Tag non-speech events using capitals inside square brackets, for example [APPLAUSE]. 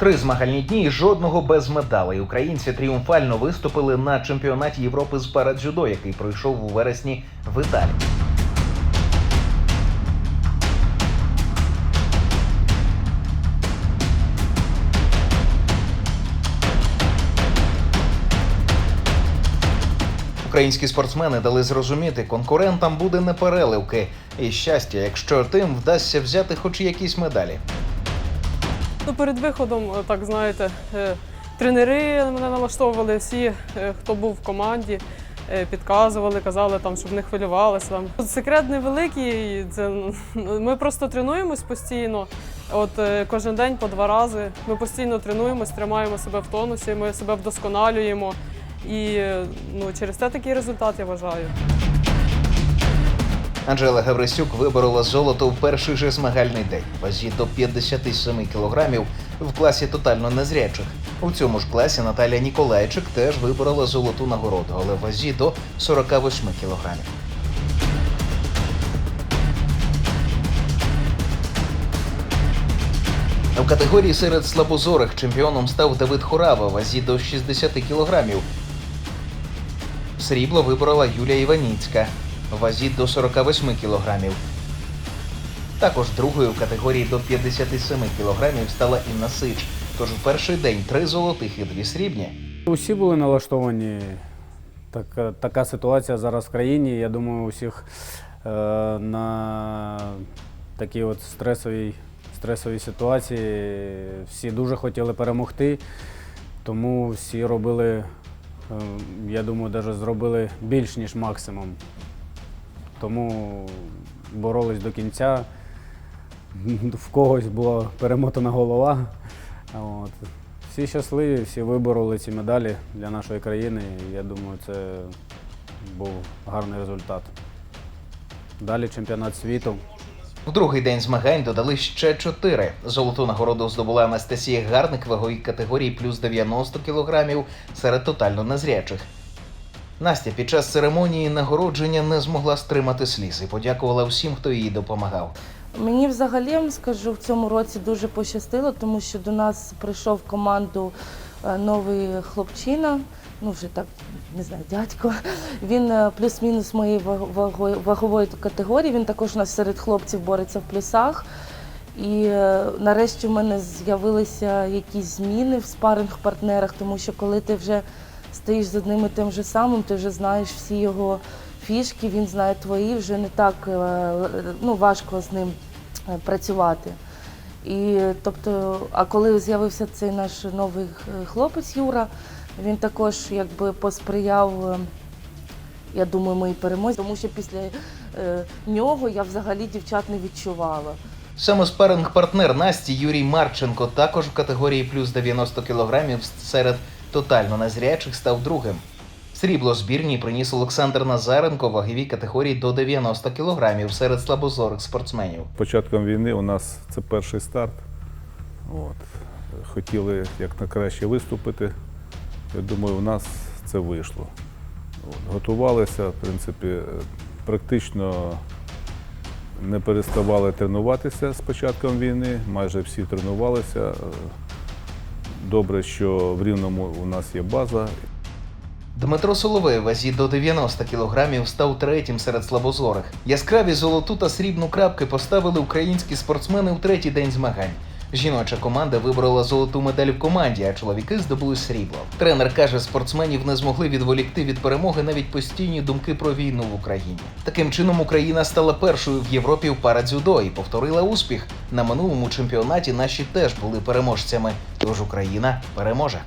Три змагальні дні і жодного без медалей. Українці тріумфально виступили на чемпіонаті Європи з парадзюдо, який пройшов у вересні в Італії. Українські спортсмени дали зрозуміти, конкурентам буде не переливки і щастя, якщо тим вдасться взяти хоч якісь медалі. Ну, перед виходом, е, так знаєте, е, тренери мене налаштовували, всі, е, хто був в команді, підказували, казали, там, щоб не хвилювалися. Секрет невеликий, це, [LAUGHS] ми просто тренуємось постійно. От кожен день по два рази. Ми постійно тренуємось, тримаємо себе в тонусі, ми себе вдосконалюємо. І ну, через те такий результат я вважаю. Анжела Гаврисюк виборола золото в перший же змагальний день вазі до 57 кілограмів в класі тотально незрячих. У цьому ж класі Наталія Ніколайчик теж виборола золоту нагороду, але в вазі до 48 кілограмів. В категорії серед слабозорих чемпіоном став Давид Хорава вазі до 60 кілограмів. Срібло виборола Юлія Іваніцька вазі до 48 кілограмів. Також другою в категорії до 57 кілограмів стала Інна Сич. Тож в перший день три золотих і дві срібні. Усі були налаштовані. Така, така ситуація зараз в країні. Я думаю, у всіх е, на такій от стресовій, стресовій ситуації всі дуже хотіли перемогти, тому всі робили, е, я думаю, навіть зробили більш ніж максимум. Тому боролись до кінця. В когось була перемотана голова. От. Всі щасливі, всі вибороли ці медалі для нашої країни. Я думаю, це був гарний результат. Далі чемпіонат світу. В другий день змагань додали ще чотири. Золоту нагороду здобула Анастасія Гарник ваговій категорії плюс 90 кілограмів серед тотально незрячих. Настя під час церемонії нагородження не змогла стримати сліз і подякувала всім, хто їй допомагав. Мені взагалі скажу, в цьому році дуже пощастило, тому що до нас прийшов команду е, новий хлопчина, ну вже так не знаю, дядько. Він е, плюс-мінус моєї вагової категорії. Він також у нас серед хлопців бореться в плюсах. І е, нарешті в мене з'явилися якісь зміни в спаринг-партнерах, тому що коли ти вже стоїш з одним і тим же самим, ти вже знаєш всі його фішки, він знає твої, вже не так е, ну, важко з ним е, працювати. І тобто, а коли з'явився цей наш новий е, хлопець Юра, він також якби посприяв, я думаю, моїй перемозі, тому що після е, нього я взагалі дівчат не відчувала. Саме спаринг-партнер Насті Юрій Марченко також в категорії плюс 90 кілограмів серед тотально незрячих став другим. Срібло збірній приніс Олександр Назаренко ваговій категорії до 90 кілограмів серед слабозорих спортсменів. Початком війни у нас це перший старт. От. Хотіли як краще виступити. Я думаю, у нас це вийшло. От. Готувалися, в принципі, е, практично не переставали тренуватися з початком війни. Майже всі тренувалися. Добре, що в Рівному у нас є база, Дмитро Соловей в вазі до 90 кілограмів став третім серед слабозорих. Яскраві золоту та срібну крапки поставили українські спортсмени у третій день змагань. Жіноча команда виборола золоту медаль в команді, а чоловіки здобули срібло. Тренер каже, спортсменів не змогли відволікти від перемоги навіть постійні думки про війну в Україні. Таким чином, Україна стала першою в Європі в парадзюдо і повторила успіх. На минулому чемпіонаті наші теж були переможцями. Тож Україна переможе.